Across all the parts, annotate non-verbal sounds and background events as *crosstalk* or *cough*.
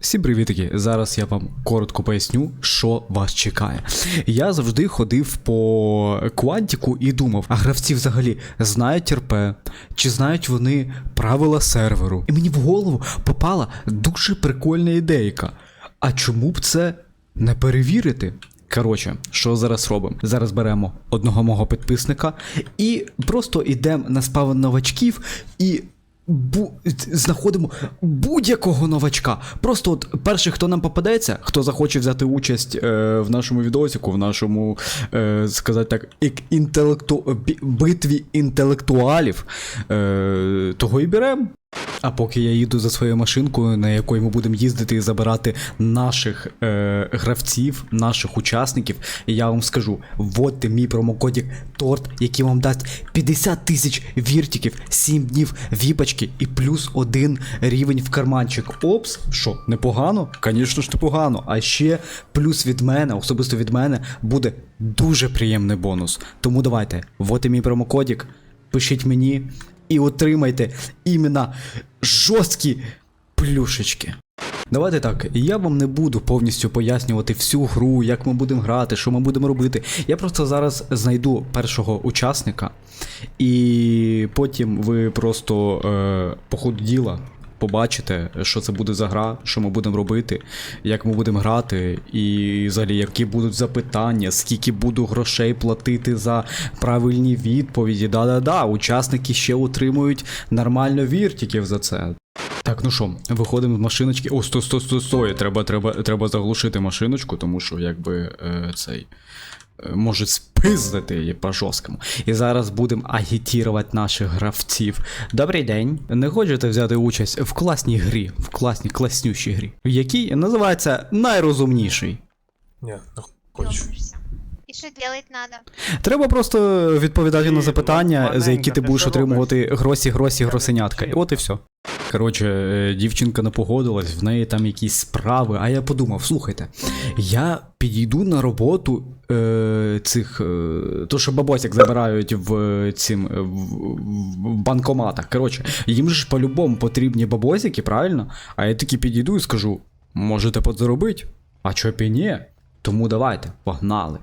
Всім привітки! Зараз я вам коротко поясню, що вас чекає. Я завжди ходив по квантіку і думав, а гравці взагалі знають РП, чи знають вони правила серверу. І мені в голову попала дуже прикольна ідейка. А чому б це не перевірити? Коротше, що зараз робимо? Зараз беремо одного мого підписника і просто йдемо на спавн новачків і бу- знаходимо будь-якого новачка. Просто от перший, хто нам попадеться, хто захоче взяти участь е, в нашому відосіку, в нашому, е, сказати так, інтелекту... битві інтелектуалів, е, того і беремо. А поки я їду за своєю машинкою, на якої ми будемо їздити і забирати наших е, гравців, наших учасників, я вам скажу: вводьте мій промокодік торт, який вам дасть 50 тисяч віртиків, 7 днів віпочки і плюс один рівень в карманчик. Опс, що, непогано? Звісно ж, непогано. А ще плюс від мене, особисто від мене, буде дуже приємний бонус. Тому давайте, вводьте мій промокодік, пишіть мені і отримайте іменно жорсткі плюшечки. Давайте так, я вам не буду повністю пояснювати всю гру, як ми будемо грати, що ми будемо робити. Я просто зараз знайду першого учасника, і потім ви просто е, по ходу діла побачите, що це буде за гра, що ми будемо робити, як ми будемо грати, і взагалі які будуть запитання, скільки буду грошей платити за правильні відповіді. Да-да-да, учасники ще отримують нормально віртиків за це. Так, ну що, виходимо з машиночки. О, сто, сто, сто, сто. Треба, треба, треба заглушити машиночку, тому що якби е, цей. Е, Може спиздити її по-жорсткому. І зараз будемо агітірувати наших гравців. Добрий день. Не хочете взяти участь в класній грі, в класній, класнющій грі, в якій називається найрозумніший. Ні, не хочу. И что делать надо? Треба просто відповідати на запитання, за які ти будеш отримувати гросі, гросі, гросенятка. І от і все. Коротше, е, дівчинка не погодилась, в неї там якісь справи. А я подумав: слухайте, я підійду на роботу е, цих. Е, то, що бабосяк забирають в е, цим е, в, в банкоматах. Коротше, їм ж по-любому потрібні бабосики, правильно? А я таки підійду і скажу: можете подзаробити? А чо б і ні? Тому давайте, погнали.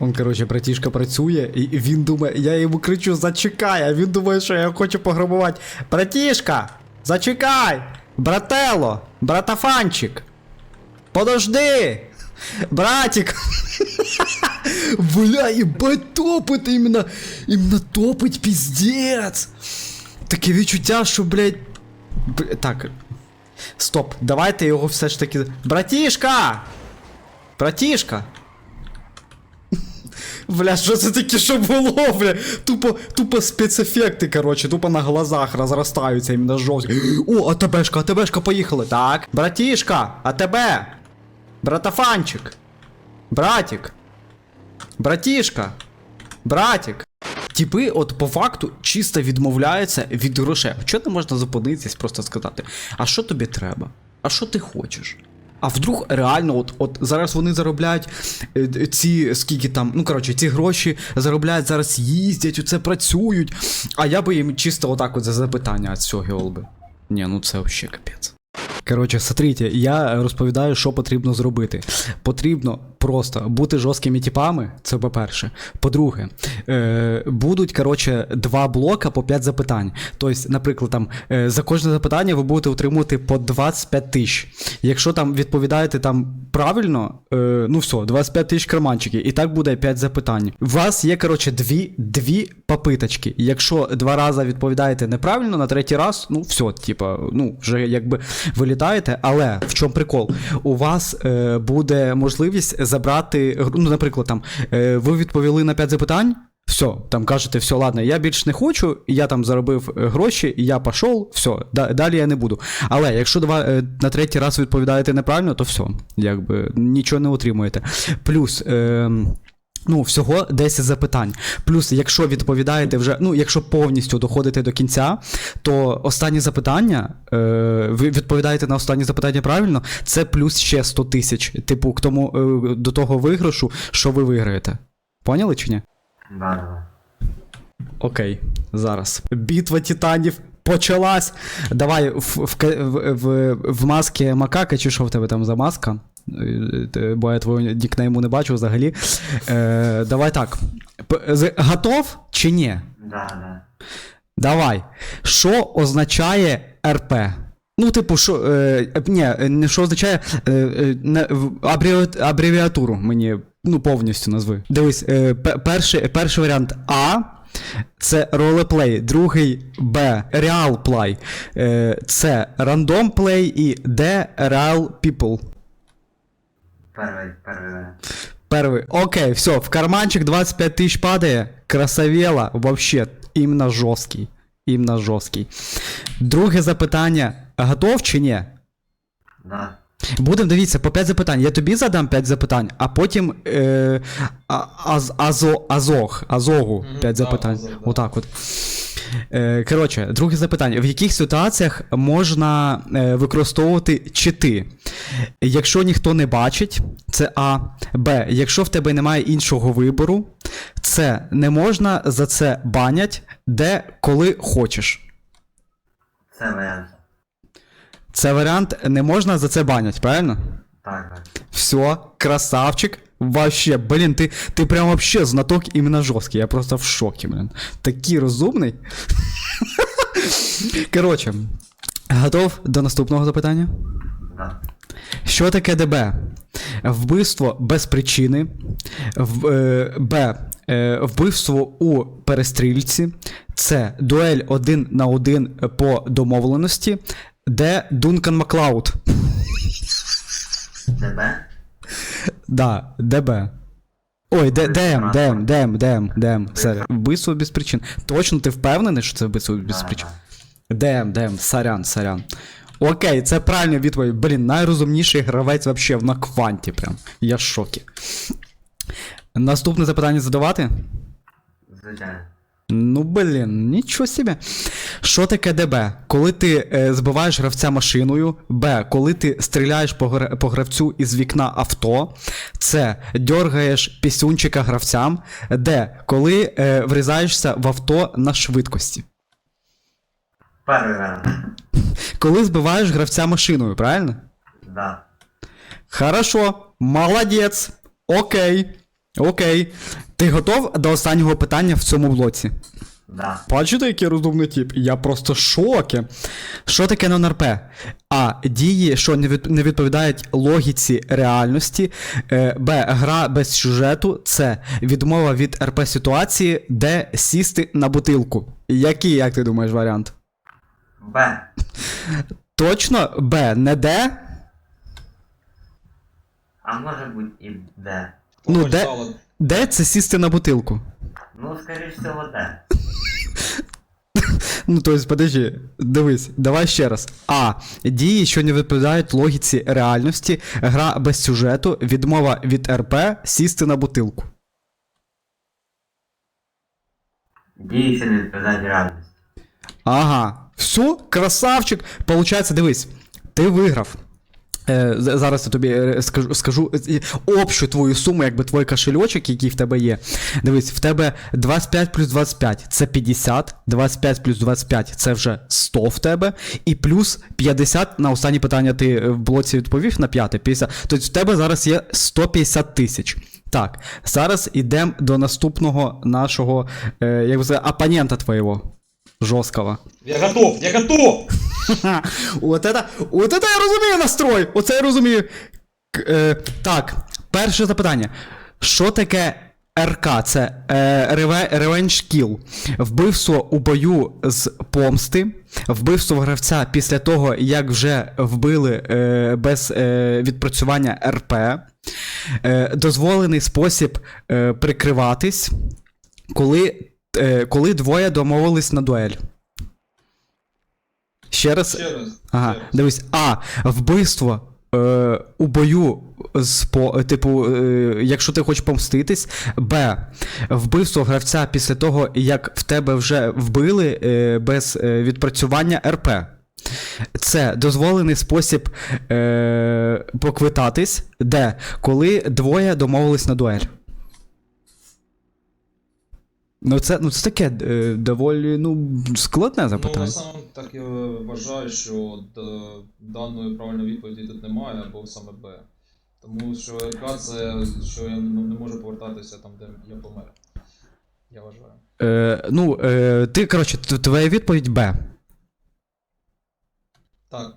Он, коротше, братішка працює, і він думає, я йому кричу, зачекай, а він думає, що я хочу пограбувати. Братішка, зачекай! Брателло, братафанчик! Подожди! Братик! *laughs* Бля, ебать топить іменно, іменно топить піздець! Таке відчуття, що, блядь. Так. Стоп, давайте його все ж таки. Братішка! Братішка! *laughs* Бля, що це таке, що було, бля? Тупо, тупо спецефекти, короче, тупо на глазах розростаються іменно жовті. *gasps* О, АТБшка, АТБшка, поїхали. Так. Братішка, АТБ. Братафанчик. Братик. Братішка. Братик. Типи, от по факту, чисто відмовляються від грошей. Чого не можна зупинитись, просто сказати, а що тобі треба? А що ти хочеш? А вдруг реально, от, от зараз вони заробляють е, ці скільки там, ну коротше, ці гроші заробляють зараз, їздять, оце працюють. А я би їм чисто отак от за запитання від цього би. Ні, ну це взагалі капець. Коротше, смотрите, я розповідаю, що потрібно зробити. Потрібно просто бути жорсткими типами, це по-перше. По-друге, е, будуть коротше, два блока по 5 запитань. Тобто, наприклад, там, е, за кожне запитання ви будете отримувати по 25 тисяч. Якщо там відповідаєте там правильно, е, ну все, 25 тисяч карманчиків, і так буде 5 запитань. У вас є, коротше, дві, дві попиточки. Якщо два рази відповідаєте неправильно, на третій раз, ну все, типа, ну, вже якби вилітаєте. Але в чому прикол? У вас е, буде можливість забрати, ну, наприклад, там, е, ви відповіли на 5 запитань. Все, там кажете, все, ладно, я більш не хочу, я там заробив е, гроші, я пішов, все, да, далі я не буду. Але якщо два, е, на третій раз відповідаєте неправильно, то все, якби нічого не отримуєте. Плюс. Е, Ну, всього 10 запитань. Плюс, якщо відповідаєте вже, ну, якщо повністю доходите до кінця, то останні запитання, е, ви відповідаєте на останні запитання правильно, це плюс ще 100 тисяч. Типу, к тому, е, до того виграшу, що ви виграєте. Поняли чи ні? Да, да. Окей, зараз. Битва титанів почалась. Давай в, в, в, в, в маски макака, чи що в тебе там за маска? Е, те- Бо я твого нікнейму не бачу взагалі. Е, давай так. Готов чи ні? Да, да. Давай. Що означає РП? Ну, типу, що. Е, ні, не що означає. Е, е, не, абревіатуру мені ну, повністю назви. Дивись, е, пе- перший, перший варіант А. Це ролеплей, другий Б. Реалплей. Е, Це рандом плей і Д. Real people. Перший варіант. Первый. Окей, все, в карманчик 25 тысяч падає. Красавела, вообще, іменно жорсткий. Іменно жорсткий. Друге запитання. Готов чи ні? Да. Будемо дивіться, по 5 запитань. Я тобі задам 5 запитань, а потім е, а, аз, азо, азог, азогу 5 запитань. Отак от. Е, коротше, друге запитання. В яких ситуаціях можна е, використовувати чити? Якщо ніхто не бачить, це А. Б. Якщо в тебе немає іншого вибору, С. Не можна за це банять, Д. Коли хочеш. Це варіант. Це варіант не можна за це банять, правильно? Так, так. Все, красавчик. Вообще, блін, ти, ти прям вообще знаток іменно жорсткий. Я просто в шокі, блін. Такий розумний. *laughs* Коротше, готов до наступного запитання? Да. Що таке ДБ? Вбивство без причини. В, е, Б. Е, вбивство у перестрільці. С. Дуель один на один по домовленості. Д. Дункан Маклауд. Тебе? Да, ДБ. Ой, Д- ДМ, ДМ, ДМ, ДМ, ДМ. Сорі. Вбивство без причин. Точно ти впевнений, що це вбивство без причин? ДМ, ДМ, сорян, сорян. Окей, це правильна відповідь. Блін, найрозумніший гравець вообще на кванті прям. Я в шокі. Наступне запитання задавати? Звичайно. Ну, блін, нічого собі. Що таке ДБ? Коли ти е, збиваєш гравця машиною, Б. Коли ти стріляєш по, гра- по гравцю із вікна авто, С. Дергаєш пісюнчика гравцям, Д. Коли е, врізаєшся в авто на швидкості. Варіант. Коли збиваєш гравця машиною, правильно? Да. Хорошо, молодець. Окей. Окей. Ти готов до останнього питання в цьому блоці? Да. Бачите, який розумний тип? Я просто шокі. Що таке нон-РП? А. Дії, що не, від, не відповідають логіці реальності. Е, Б. Гра без сюжету. С. Відмова від РП ситуації. Д. Сісти на бутилку. Який, як ти думаєш, варіант? Б. Точно Б, не Д? А може бути і Д. Ну, Д, Д це сісти на бутилку. Ну, скоріш всього, Д. *laughs* Ну, то есть, подожди, дивись, давай ще раз. А. Дії, що не відповідають логіці реальності, гра без сюжету, відмова від РП, сісти на бутилку. Дії, що не відповідають реальності. Ага. Все, красавчик. Получається, дивись, ти виграв. Е, зараз я тобі е, скажу, скажу е, общу твою суму, якби твій кошельочок, який в тебе є. Дивись, в тебе 25 плюс 25 це 50, 25 плюс 25 це вже 100 в тебе, і плюс 50 на останнє питання ти в блоці відповів на п'яте, 50. Тобто в тебе зараз є 150 тисяч. Так, зараз йдемо до наступного нашого, як би сказати, опонента твоєго. Жорсткого. Я готов, я готов! *laughs* От это, от это я розумію настрой! Оце я розумію. Е, так, перше запитання. Що таке РК? Це е, реве, Revenge Kill. Вбивство у бою з помсти, вбивство гравця після того, як вже вбили е, без е, відпрацювання РП, е, дозволений спосіб е, прикриватись, коли, е, коли двоє домовились на дуель. Ще раз. Ще раз. Ага, ще раз. дивись, А. Вбивство е, у бою з по, е, типу, е, якщо ти хочеш помститись. Б. Вбивство гравця після того, як в тебе вже вбили е, без е, відпрацювання РП. Це дозволений спосіб е, поквитатись. Д. Коли двоє домовились на дуель. Ну це, ну, це таке е, доволі ну, складне Ну, запитання. сам так я вважаю, що д- даної правильної відповіді тут немає, або саме Б. Тому що РК це, що я не не можу повертатися там, де я помер. Я вважаю. Е, ну, е, ти, коротше, т- твоя відповідь Б. Так.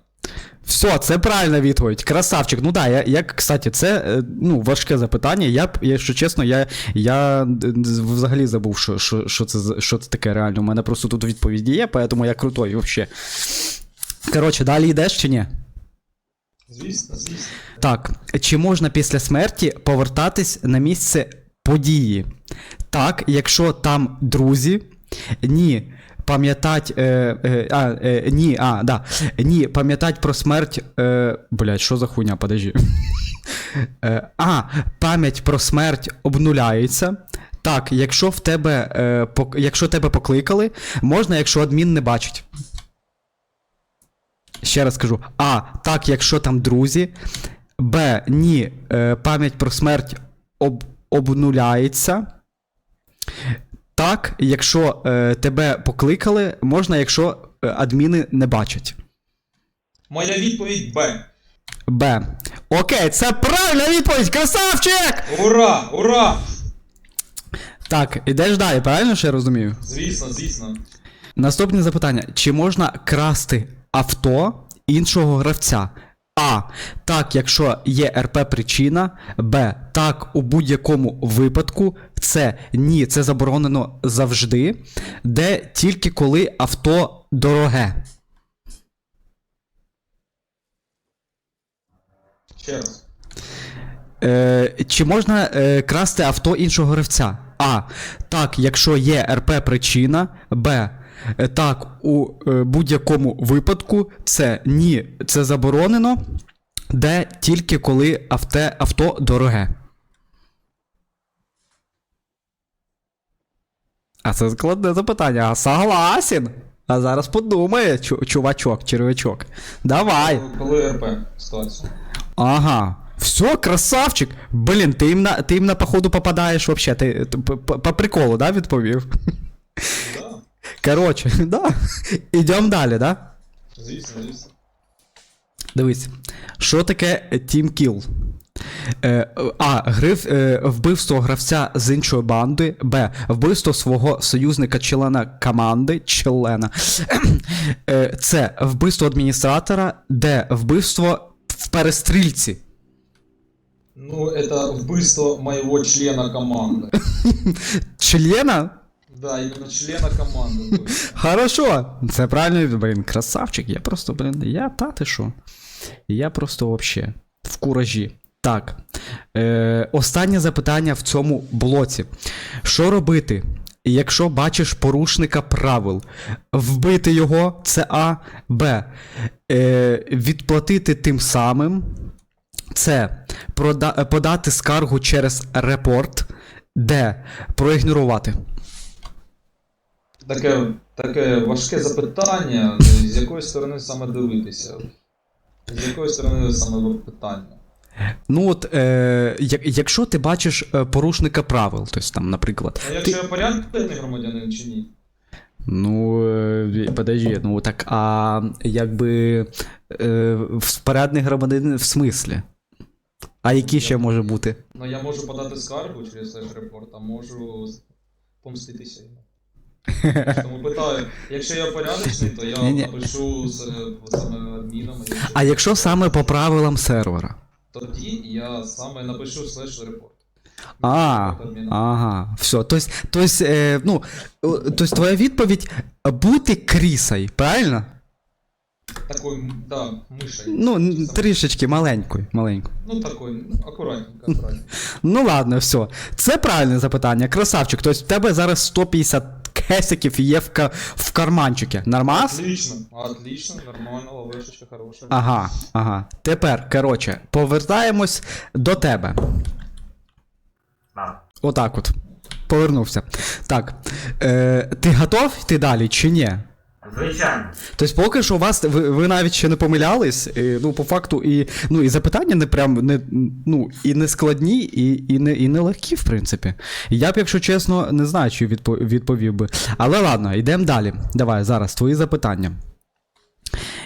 Все, це правильна відповідь. Красавчик. Ну да, я, я кстати, це е, ну, важке запитання. Я якщо чесно, я, я д- взагалі забув, що, що, що, це, що це таке реально. У мене просто тут відповіді є, поэтому я крутой вообще. Коротше, далі йдеш чи ні? Звісно, звісно. Так, чи можна після смерті повертатись на місце події? Так, якщо там друзі, ні. Пам'ятать, е, е, а, е, ні, а, да. Ні, пам'ятать про смерть. Е, блядь, що за хуйня, подожди. *laughs* Е, а, пам'ять про смерть обнуляється. Так, якщо в тебе, е, пок- якщо тебе покликали, можна, якщо адмін не бачить. Ще раз кажу: А, так, якщо там друзі. Б. Ні. Е, пам'ять про смерть об, обнуляється. Так, якщо е, тебе покликали, можна, якщо е, адміни не бачать. Моя відповідь Б. Б. Окей, це правильна відповідь! Красавчик! Ура! Ура! Так, ідеш далі, правильно що я розумію? Звісно, звісно. Наступне запитання: чи можна красти авто іншого гравця? А. Так, якщо є РП причина. Б. Так, у будь-якому випадку. С. Ні, це заборонено завжди. Д. Тільки коли авто дороге. Ще раз. Е, чи можна е, красти авто іншого гравця? А. Так, якщо є РП причина. Б. е, Так, у е, будь-якому випадку. С. Ні, це заборонено. Д. Тільки коли авте, авто дороге. А це складне запитання. А согласен. А зараз подумає, чувачок, червячок. Давай. Коли РП ситуація. Ага. Все, красавчик. Блін, ти їм на, ти їм на походу попадаєш вообще. Ти, ти по- по приколу, да, відповів? *laughs* *laughs* Да. Короче, да. Ідемо далі, да? Звісно, звісно. Дивись, що таке Team Kill? Е, а. Гриф, е, вбивство гравця з іншої банди. Б. Вбивство свого союзника члена команди. Члена. *clears throat* Е, С. Вбивство адміністратора. Д. Вбивство в перестрільці. Ну, это вбивство моего члена команды. *laughs* Члена? Да, именно члена команды. Хорошо. Це правильно, блін, красавчик. Я просто, блін, я та? Я просто вообще в куражі. Так. Е, останнє запитання в цьому блоці. Що робити, якщо бачиш порушника правил? Вбити його це А, Б. Е, відплатити тим самим. Це прода- подати скаргу через репорт. Д. Проігнорувати. Таке, таке важке запитання, з якої сторони саме дивитися. З якої сторони саме питання. Ну от, е, як, якщо ти бачиш е, порушника правил, тобто там, наприклад. А якщо я порядний громадянин чи ні? Ну, е, подожди, ну так, а якби е, порядний громадянин в смислі? А який ще може бути? Ну я можу подати скаргу через репорт, а можу помститися. Тому питаю, якщо я порядочний, то я Ні-ні. напишу з е, саме адміном. а якщо- А якщо саме по правилам сервера? Тоді я саме напишу слеш репорт. А, ага, все. Тобто, тобто, е, ну, о, тобто твоя відповідь бути крісою, правильно? Такой, да, мишей. Ну, н- трішечки маленькою, маленькою. Ну такой, ну, акуратненько, акуратненько. *laughs* Ну ладно, все. Це правильне запитання. Красавчик. Тобто в тебе зараз 150 кесиків є в, ка- в карманчикі. Нормас? Отлично, отлично, нормально, ловишечка хороша. Ага, ага. Тепер, коротше, повертаємось до тебе. Так. Отак от. Повернувся. Так. Е, ти готов йти далі чи ні? Звичайно. Тобто, поки що у вас ви, ви навіть ще не помилялись. І, ну, по факту, і, ну, і запитання не прям не, ну, і не складні, і, і, не, і не легкі, в принципі. Я б, якщо чесно, не знаю, чи відпо, відповів би. Але ладно, йдемо далі. Давай зараз твої запитання.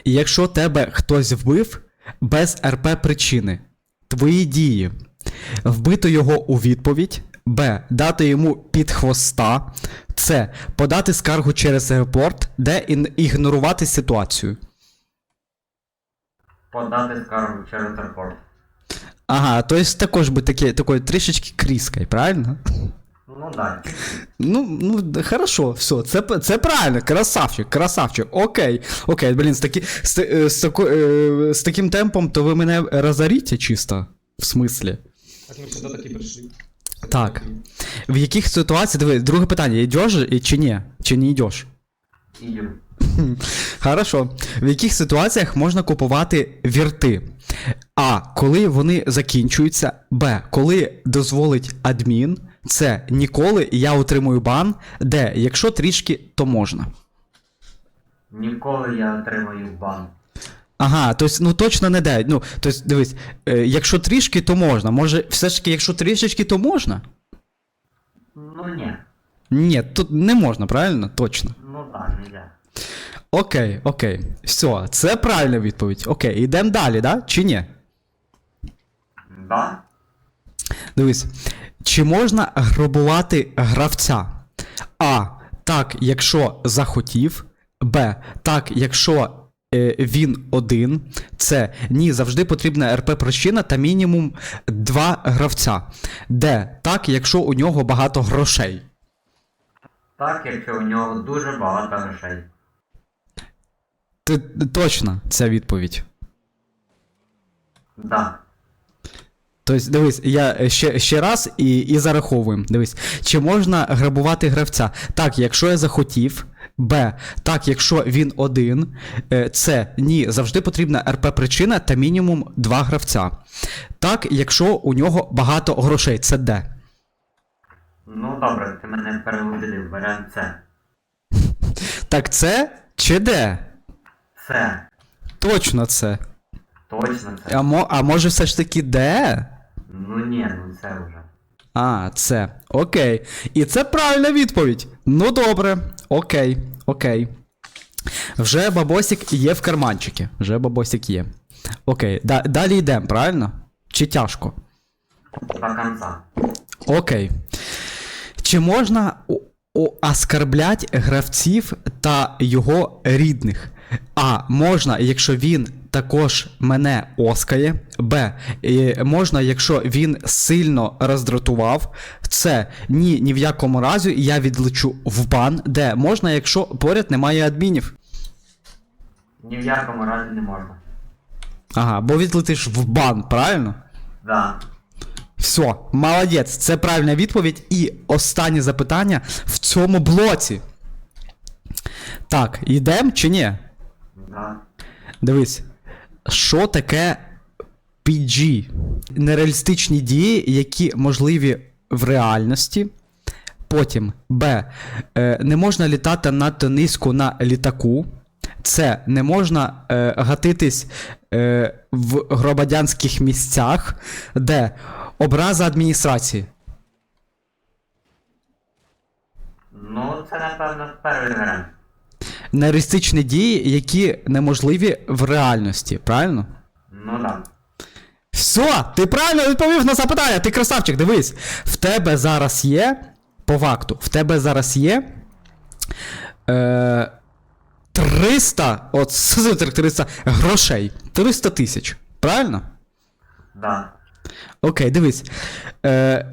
Якщо тебе хтось вбив без РП причини, твої дії. Вбити його у відповідь. Б. Дати йому під хвоста. С. Подати скаргу через репорт. Д. ін- Ігнорувати ситуацію. Подати скаргу через репорт. Ага, то есть також би таке, такою трішечки кріскою, правильно? Ну да. Ну, ну, хорошо, все, це, це правильно, красавчик, красавчик. Окей, окей, блін, з, такі, з, е, з, тако, е, з таким темпом, то ви мене розоріте чисто. В смислі? Так ми сюди таки прийшли. Так. В яких ситуаціях, диви, друге питання, йдеш чи ні? Чи не йдеш? Ідю. Хорошо. В яких ситуаціях можна купувати вірти? А. Коли вони закінчуються. Б. Коли дозволить адмін. С. Ніколи я отримую бан. Д. Якщо трішки, то можна. Ніколи я отримаю бан. Ага, тобто, ну точно не дай. Ну, тобто, дивись, е, якщо трішки, то можна. Може, все ж таки, якщо трішечки, то можна? Ну ні. Ні, тут не можна, правильно? Точно. Ну да, не я. Окей, окей. Все, це правильна відповідь. Окей, йдемо далі, да? Чи ні? Да? Дивись, чи можна грабувати гравця? А. Так, якщо захотів. Б. Так, якщо він один. С. Ні, завжди потрібна РП причина та мінімум два гравця. Д. Так, якщо у нього багато грошей. Так, якщо у нього дуже багато грошей. Т- точно, ця відповідь. Да. Тобто, дивись, я е, ще, ще раз і, і зараховуємо. Дивись, чи можна грабувати гравця? Так, якщо я захотів. Б. Так, якщо він один. Е, С. Ні, завжди потрібна РП причина та мінімум два гравця. Так, якщо у нього багато грошей. Це Д. Ну добре, ти мене переубедив, варіант С. *laughs* Так, це чи Д? С. Точно це. Точно це. А, мо, а може все ж таки Д? Ну ні, ну це вже. А, це. Окей. І це правильна відповідь. Ну добре. Окей, окей. Вже бабосик є в карманчики. Вже бабосик є. Окей. Да, далі йдемо, правильно? Чи тяжко? До конца. Окей. Чи можна оскарблять гравців та його рідних? А. Можна, якщо він також мене оскає. Б. Можна, якщо він сильно роздратував. С. Ні, ні в якому разі я відлечу в бан. Д. Можна, якщо поряд немає адмінів. Ні в якому разі не можна. Ага, бо відлетиш в бан, правильно? Да. Все, молодець, це правильна відповідь. І останнє запитання в цьому блоці. Так, йдемо чи ні? Да. Дивись, що таке PG? Нереалістичні дії, які можливі в реальності. Потім Б. Е, не можна літати надто низько на літаку. С. Не можна е, гатитись е, в громадянських місцях. Д. Образа адміністрації. Ну, це напевно перший варіант. Нереалістичні дії, які неможливі в реальності, правильно? Ну да. Все, ти правильно відповів на запитання, ти красавчик, дивись. В тебе зараз є, по факту, в тебе зараз є. Е, 300, от *laughs* 300 грошей. 300 тисяч. Правильно? Да. Окей, дивись. Е,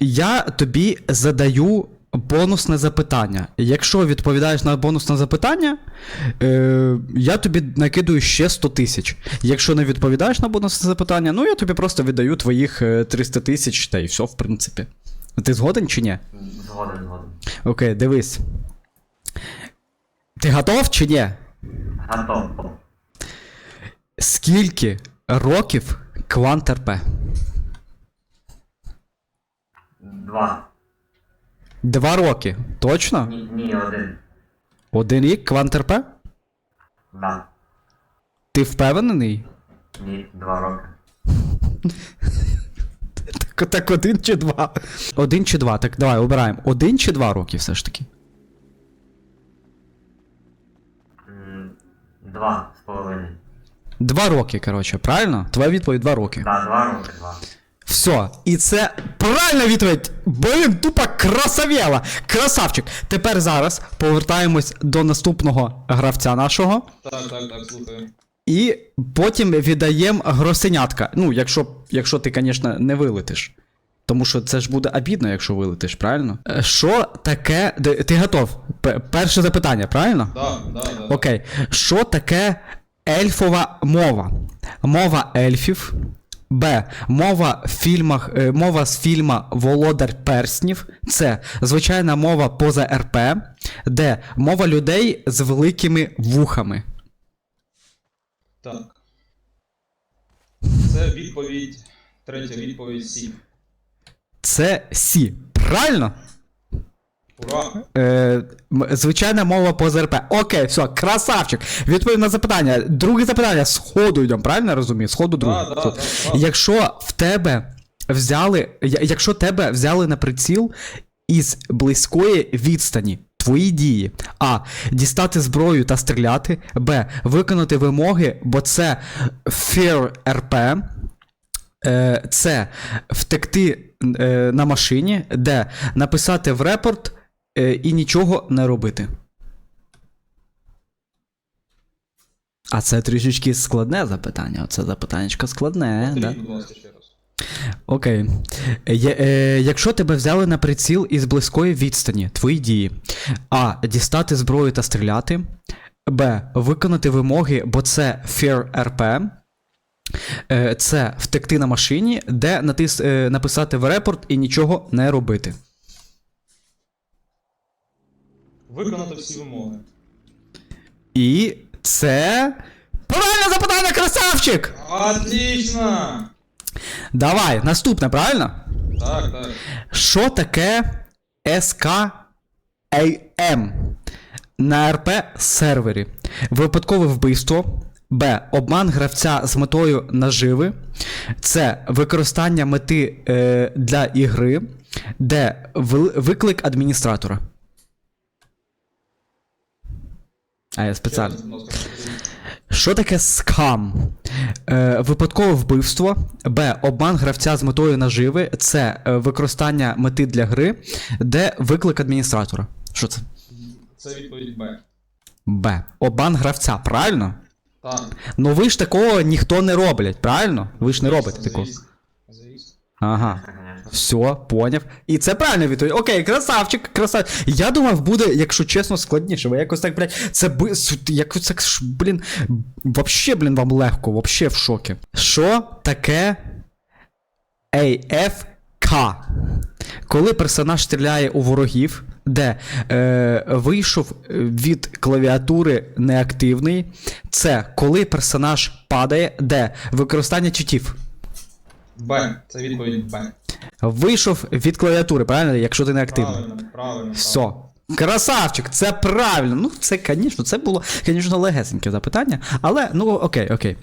я тобі задаю бонусне запитання. Якщо відповідаєш на бонусне запитання, е, я тобі накидую ще 100 тисяч. Якщо не відповідаєш на бонусне запитання, ну я тобі просто віддаю твоїх е, 300 тисяч та й все, в принципі. Ти згоден чи ні? Згоден, згоден. Окей, дивись. Ти готов чи ні? Готов. Скільки років Квант РП? Два. Два роки. Точно? Ні, ні, один. Один рік Квант РП? Да. Ти впевнений? Ні, два роки. Так, так один чи два? Один чи два, так давай обираємо. Один чи два роки все ж таки. М, Два з половиною. Два роки, коротше, правильно? Твоя відповідь два роки. Да, два роки, два. Все, і це правильна відповідь. Блін, тупо красавєла. Красавчик. Тепер зараз повертаємось до наступного гравця нашого. Так, так, так, слухаю. І потім віддаємо гросенятка. Ну, якщо, якщо ти, звісно, не вилетиш. Тому що це ж буде обідно, якщо вилетиш, правильно? Е, Що таке. Ти готов? Перше запитання, правильно? Да, да, да. Окей. Що таке ельфова мова? Мова ельфів. Б. Мова в фільмах, е, мова з фільма Володар Перснів. Це звичайна мова поза РП. Д. Мова людей з великими вухами. Так. Це відповідь. Третя відповідь Сі. Це Сі. Правильно? Ура! Е, м- звичайна мова поза РП. Окей, все, красавчик. Відповідь на запитання. Друге запитання. Сходу йдемо, правильно я розумію? Сходу друге. Да, да, Тут. да, да. Якщо в тебе взяли. я- Якщо тебе взяли на приціл із близької відстані. Твої дії. А. Дістати зброю та стріляти. Б. Виконати вимоги, бо це Fear RP. Е, Це втекти е, на машині, Д. Написати в репорт і нічого не робити. А це трішечки складне запитання. Оце запитаннячко складне, да? Будь ласка, ще раз. Окей. Е, е, якщо тебе взяли на приціл із близької відстані, твої дії. А. Дістати зброю та стріляти. Б. Виконати вимоги, бо це Fear RP. Е, Це втекти на машині, Д. Натис, е, написати в репорт і нічого не робити. Виконати всі вимоги. І це. Правильне запитання, красавчик! Отлично! Давай, наступне, правильно? Так, так. Що таке SKAM на РП сервері? Випадкове вбивство. Б. Обман гравця з метою наживи. С. Використання мети е, для ігри. Д. Виклик адміністратора. А я спеціально. Що таке скам? Е, випадкове вбивство. Б. Обман гравця з метою наживи. С. Е, використання мети для гри. Д. Виклик адміністратора. Що це? Це відповідь Б. Б. Обман гравця, правильно? Так. Ну ви ж такого ніхто не роблять, правильно? Ви ж не робите такого. Ага. Все, поняв. І це правильна відповідь. Окей, красавчик, красавчик. Я думав, буде, якщо чесно, складніше. Ви якось так, блядь, це би. Якось так, блін. Вообще, блін, вам легко, вообще в шокі. Що таке AFK? Коли персонаж стріляє у ворогів, де е, вийшов від клавіатури неактивний. Це коли персонаж падає, де використання читів. Б. Це відповідь Б. Вийшов від клавіатури, правильно? Якщо ти не активний. Правильно, правильно. Все. Красавчик, це правильно. Ну, це, звісно, це було, звісно, легесеньке запитання. Але, ну окей, окей.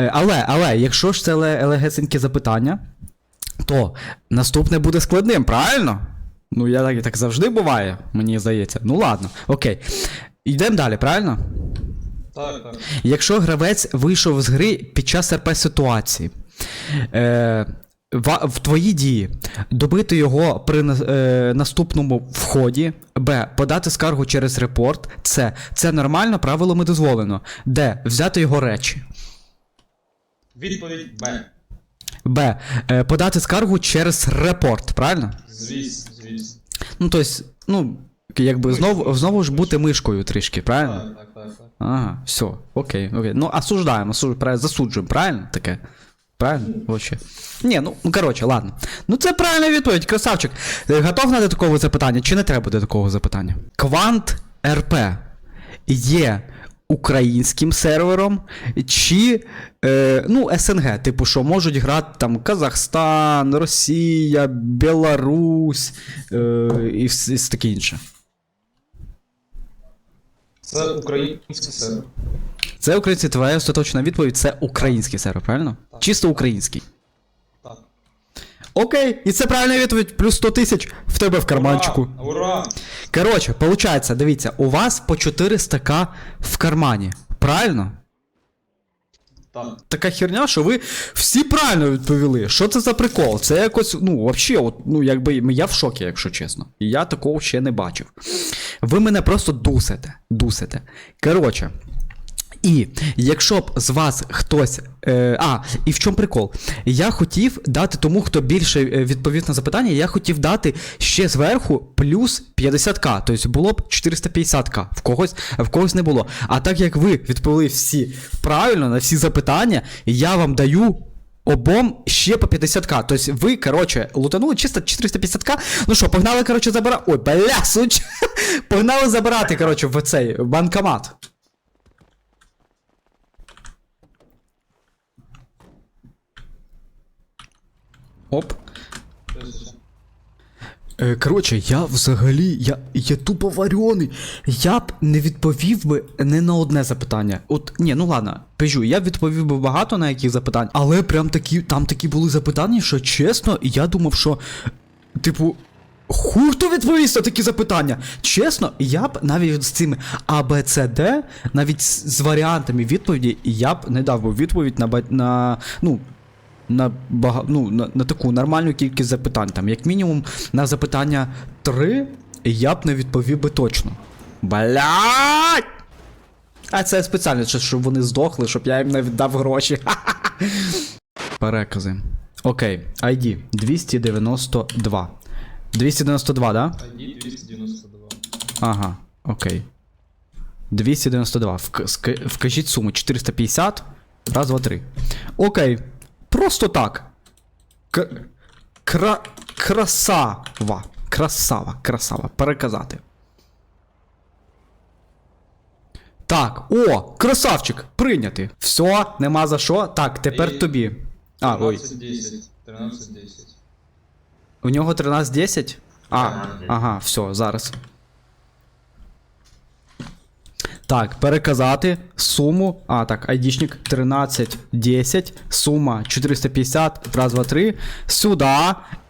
Е, Але, але, якщо ж це ле- легесеньке запитання, то наступне буде складним, правильно? Ну, я так, так завжди буває, мені здається. Ну ладно, окей. Йдемо далі, правильно? Так, так. Якщо гравець вийшов з гри під час РП ситуації, е, в, в твої дії добити його при е, наступному вході, Б. Подати скаргу через репорт. С. Це нормально, правилами дозволено. Д. Взяти його речі. Відповідь Б. Б. Е, подати скаргу через репорт, правильно? Звісно, звісно. Ну, тобто, ну, якби знову, знову ж бути мишкою трішки, правильно? Так, так, так, так. Ага, все, окей, окей. Ну, осуждаємо, осуж... засуджуємо, правильно таке? Правильно? Вообще. Ні, ну, ну коротше, ладно. Ну це правильна відповідь, красавчик. Е, Готов на до такого запитання, чи не треба до такого запитання? Квант РП є українським сервером, чи е, ну, СНГ, типу, що можуть грати там Казахстан, Росія, Білорусь е, і, і все таке інше. Це український сервер. Це український, твоя остаточна відповідь це український сервер, правильно? Чисто український. Так. Окей, і це правильна відповідь, плюс 100 тисяч в тебе в карманчику. Ура! Ура! Коротше, получається, дивіться, у вас по 400к в кармані. Правильно? Так. Така херня, що ви всі правильно відповіли. Що це за прикол? Це якось, ну, взагалі, от, ну, якби я в шокі, якщо чесно. І я такого ще не бачив. Ви мене просто дусите. Дусите. Коротше. І якщо б з вас хтось. Е, а, і в чому прикол? Я хотів дати тому, хто більше е, відповів на запитання, я хотів дати ще зверху плюс 50к. Тобто було б 450к. В когось, в когось не було. А так як ви відповіли всі правильно на всі запитання, я вам даю. Обом ще по 50к. Тобто ви, коротше, лутанули чисто 450к. Ну що, погнали, коротше, забирати. Ой, бля, суч. *laughs* Погнали забирати, коротше, в цей банкомат. Оп. Е, коротше, я взагалі, я, я тупо варений. Я б не відповів би не на одне запитання. От, ні, ну ладно, пежу, я б відповів би багато на яких запитань, але прям такі, там такі були запитання, що чесно, я думав, що, типу. Хто відповість на такі запитання? Чесно, я б навіть з цими А, Б, С, Д, навіть з варіантами відповіді, я б не дав би відповідь на, на ну, на, бага... ну, на, на таку нормальну кількість запитань. Там, як мінімум, на запитання 3 я б не відповів би точно. Блять! А це спеціально, щоб вони здохли, щоб я їм не віддав гроші. *laughs* Перекази. Окей, ID 292. 292, да? ID 292. Ага, окей. 292. Вк- Вкажіть суму 450. Раз, два, три. Окей. Просто так. К- кра- красава. Красава, красава. Переказати. Так, о, красавчик, прийняти. Все, нема за що. Так, тепер І- тобі. А, ой. 1310. 1310. У нього 13-10? А, ага, все, зараз. Так, переказати суму. А, так, айдішник 1310, сума 450, раз, два, три. Сюди.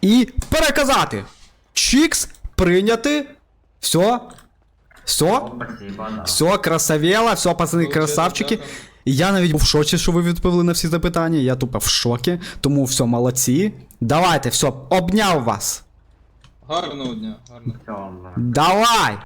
І переказати. Чікс, прийняти. Все. Все. Все, красавело, все, пацани, красавчики. Я навіть був в шоці, що ви відповіли на всі запитання. Я тупо в шокі. Тому все, молодці. Давайте, все, обняв вас. Гарного дня, гарного. Давай!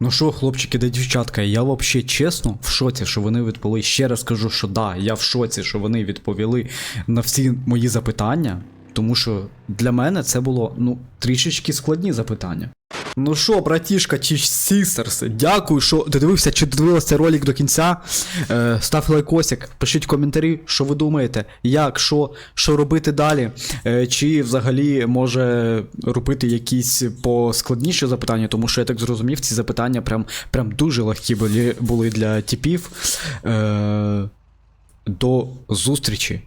Ну що, хлопчики да дівчатка, я взагалі чесно в шоці, що вони відповіли. Ще раз кажу, що да, я в шоці, що вони відповіли на всі мої запитання. Тому що для мене це було ну трішечки складні запитання. Ну що, братішка чи сістерс, дякую, що додивився чи додивилися ролик до кінця. Е, став лайкосик, пишіть коментарі, що ви думаєте, як, що, що робити далі. Е, чи взагалі може робити якісь поскладніші запитання, тому що я так зрозумів, ці запитання прям, прям дуже легкі були, були для типів. Е, до зустрічі